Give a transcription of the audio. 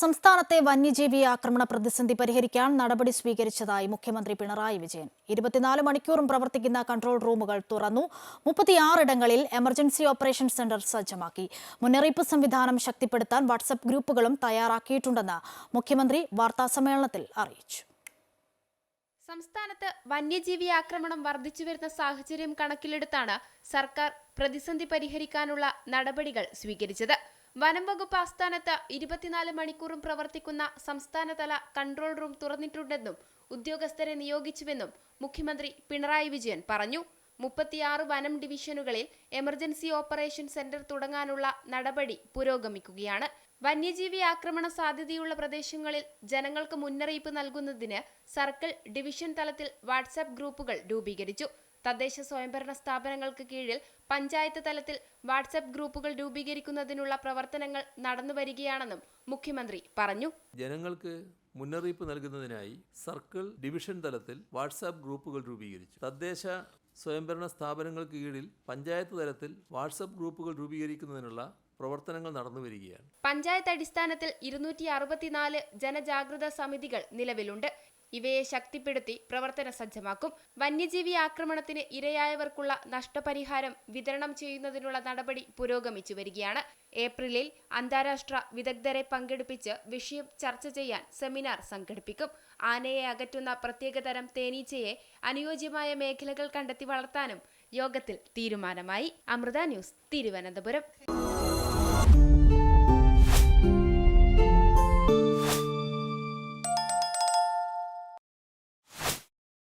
സംസ്ഥാനത്തെ വന്യജീവി ആക്രമണ പ്രതിസന്ധി പരിഹരിക്കാൻ നടപടി സ്വീകരിച്ചതായി മുഖ്യമന്ത്രി പിണറായി വിജയൻ. ഇരുപത്തിനാല് മണിക്കൂറും പ്രവർത്തിക്കുന്ന കൺട്രോൾ റൂമുകൾ തുറന്നു. മുപ്പത്തിയാറിടങ്ങളിൽ എമർജൻസി ഓപ്പറേഷൻ സെന്റർ സജ്ജമാക്കി. മുന്നറിയിപ്പ് സംവിധാനം ശക്തിപ്പെടുത്താൻ വാട്സപ്പ് ഗ്രൂപ്പുകളും തയ്യാറാക്കിയിട്ടുണ്ടെന്ന് മുഖ്യമന്ത്രി വാർത്താസമ്മേളനത്തിൽ അറിയിച്ചു. സംസ്ഥാനത്ത് വന്യജീവി ആക്രമണം വർദ്ധിച്ചു വരുന്ന സാഹചര്യം കണക്കിലെടുത്താണ് സർക്കാർ പ്രതിസന്ധി പരിഹരിക്കാനുള്ള നടപടികൾ സ്വീകരിച്ചത്. വനം വകുപ്പ് ആസ്ഥാനത്ത് ഇരുപത്തിനാല് മണിക്കൂറും പ്രവർത്തിക്കുന്ന സംസ്ഥാനതല കൺട്രോൾ റൂം തുറന്നിട്ടുണ്ടെന്നും ഉദ്യോഗസ്ഥരെ നിയോഗിച്ചുവെന്നും മുഖ്യമന്ത്രി പിണറായി വിജയൻ പറഞ്ഞു. മുപ്പത്തിയാറ് വനം ഡിവിഷനുകളിൽ എമർജൻസി ഓപ്പറേഷൻ സെന്റർ തുടങ്ങാനുള്ള നടപടി പുരോഗമിക്കുകയാണ്. വന്യജീവി ആക്രമണ സാധ്യതയുള്ള പ്രദേശങ്ങളിൽ ജനങ്ങൾക്ക് മുന്നറിയിപ്പ് നൽകുന്നതിന് സർക്കിൾ ഡിവിഷൻ തലത്തിൽ വാട്സാപ്പ് ഗ്രൂപ്പുകൾ രൂപീകരിച്ചു. തദ്ദേശ സ്വയംഭരണ സ്ഥാപനങ്ങൾക്ക് കീഴിൽ പഞ്ചായത്ത് തലത്തിൽ വാട്സ്ആപ്പ് ഗ്രൂപ്പുകൾ രൂപീകരിക്കുന്നതിനുള്ള പ്രവർത്തനങ്ങൾ നടന്നുവരികയാണെന്നും മുഖ്യമന്ത്രി പറഞ്ഞു. ജനങ്ങൾക്ക് മുന്നറിയിപ്പ് നൽകുന്നതിനായി സർക്കിൾ ഡിവിഷൻ തലത്തിൽ വാട്സാപ്പ് ഗ്രൂപ്പുകൾ രൂപീകരിച്ചു. തദ്ദേശ സ്വയംഭരണ സ്ഥാപനങ്ങൾക്ക് കീഴിൽ പഞ്ചായത്ത് തലത്തിൽ വാട്സ്ആപ്പ് ഗ്രൂപ്പുകൾ രൂപീകരിക്കുന്നതിനുള്ള പ്രവർത്തനങ്ങൾ നടന്നു വരികയാണ്. പഞ്ചായത്ത് അടിസ്ഥാനത്തിൽ ഇരുന്നൂറ്റി അറുപത്തിനാല് ജനജാഗ്രത സമിതികൾ നിലവിലുണ്ട്. ഇവയെ ശക്തിപ്പെടുത്തി പ്രവർത്തന സജ്ജമാക്കും. വന്യജീവി ആക്രമണത്തിന് ഇരയായവർക്കുള്ള നഷ്ടപരിഹാരം വിതരണം ചെയ്യുന്നതിനുള്ള നടപടി പുരോഗമിച്ചു വരികയാണ്. ഏപ്രിലിൽ അന്താരാഷ്ട്ര വിദഗ്ധരെ പങ്കെടുപ്പിച്ച് വിഷയം ചർച്ച ചെയ്യാൻ സെമിനാർ സംഘടിപ്പിക്കും. ആനയെ അകറ്റുന്ന പ്രത്യേകതരം തേനീച്ചയെ അനുയോജ്യമായ മേഖലകൾ കണ്ടെത്തി വളർത്താനും യോഗത്തിൽ തീരുമാനമായി. അമൃത ന്യൂസ് തിരുവനന്തപുരം.